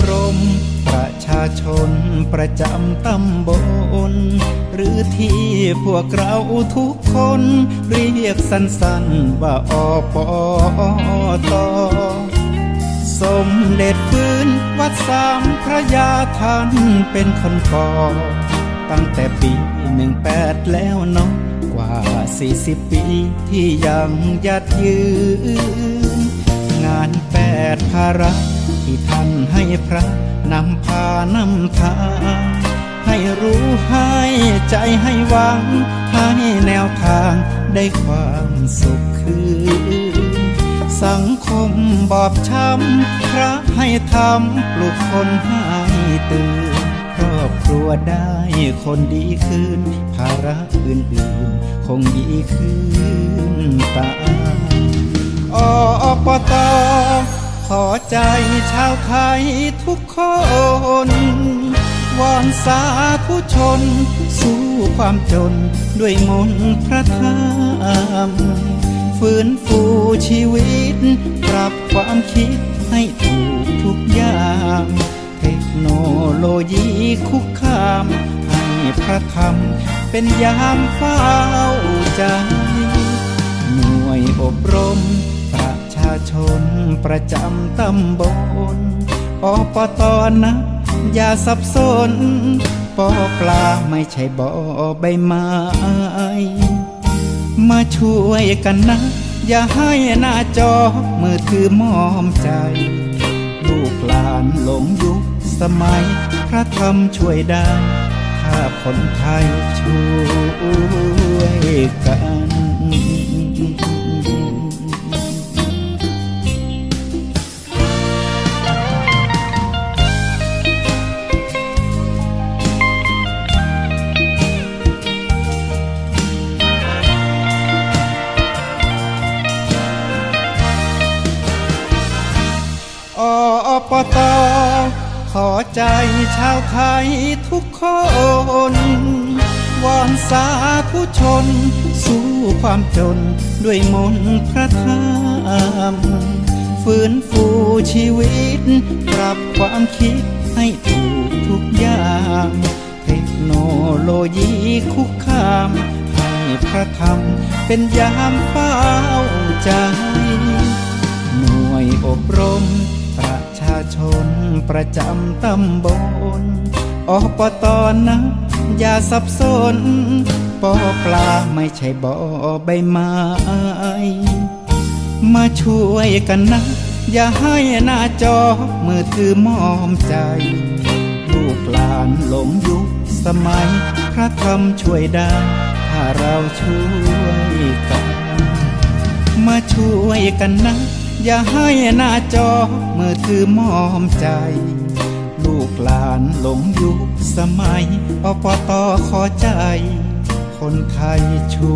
กรม ประชาชนประจำตำบล หรือที่พวกเราทุกคน เรียกสั้นๆว่าอปตสมเด็จฟื้นวัดสามพระยาท่านเป็นคนก่อตั้งแต่ปีหนึ่งแปดแล้วเนาะกว่าสี่สิบปีที่ยังยัดยืน งานแปดภาระ ที่ท่านให้พระนำพานำทางให้รู้ให้ใจให้หวัง ให้แนวทางได้ความสุขคืนสังคมบอบช้ำพระให้ทำปลุกคนให้ตื่นครอบครัวได้คนดีขึ้น ภาระอื่นๆ คงดีขึ้นตามอปต ขอใจชาวไทยทุกคน วอนสาธุชน สู้ความจนด้วยมนพระธรรมฟื้นฟูชีวิต ปรับความคิดให้ถูกทุกอย่าง เทคโนโลยีคุกคาม ให้พระธรรมเป็นยามเฝ้าใจ ประจำตำบลอปตอนะอย่าสับสนปอปลาไม่ใช่บ่อใบไม้มาช่วยกันนะ อย่าให้หน้าจอมือถือมอมใจ ลูกหลานหลงยุคสมัย พระธรรมช่วยได้ ถ้าคนไทยช่วยกัน ปตขอใจชาวไทยทุกคนวอนสาธุชน สู้ความจนด้วยมนพระธรรมฟื้นฟูชีวิต ปรับความคิดให้ถูกทุกอย่าง เทคโนโลยีคุกคาม ให้พระธรรมเป็นยามเฝ้าใจ หน่วยอบรม ประจำตำบลอปตอนะ อย่าสับสนปอปลาไม่ใช่บ่อใบไม้มาช่วยกันนะ อย่าให้หน้าจอมือถือมอมใจ ลูกหลานหลงยุคสมัย พระธรรมช่วยได้ ถ้าเราช่วยกัน มาช่วยกันนะ อย่าให้หน้าจอมือถือมอมใจ ลูกหลานหลงยุคสมัยอปตขอใจ คนไทยชู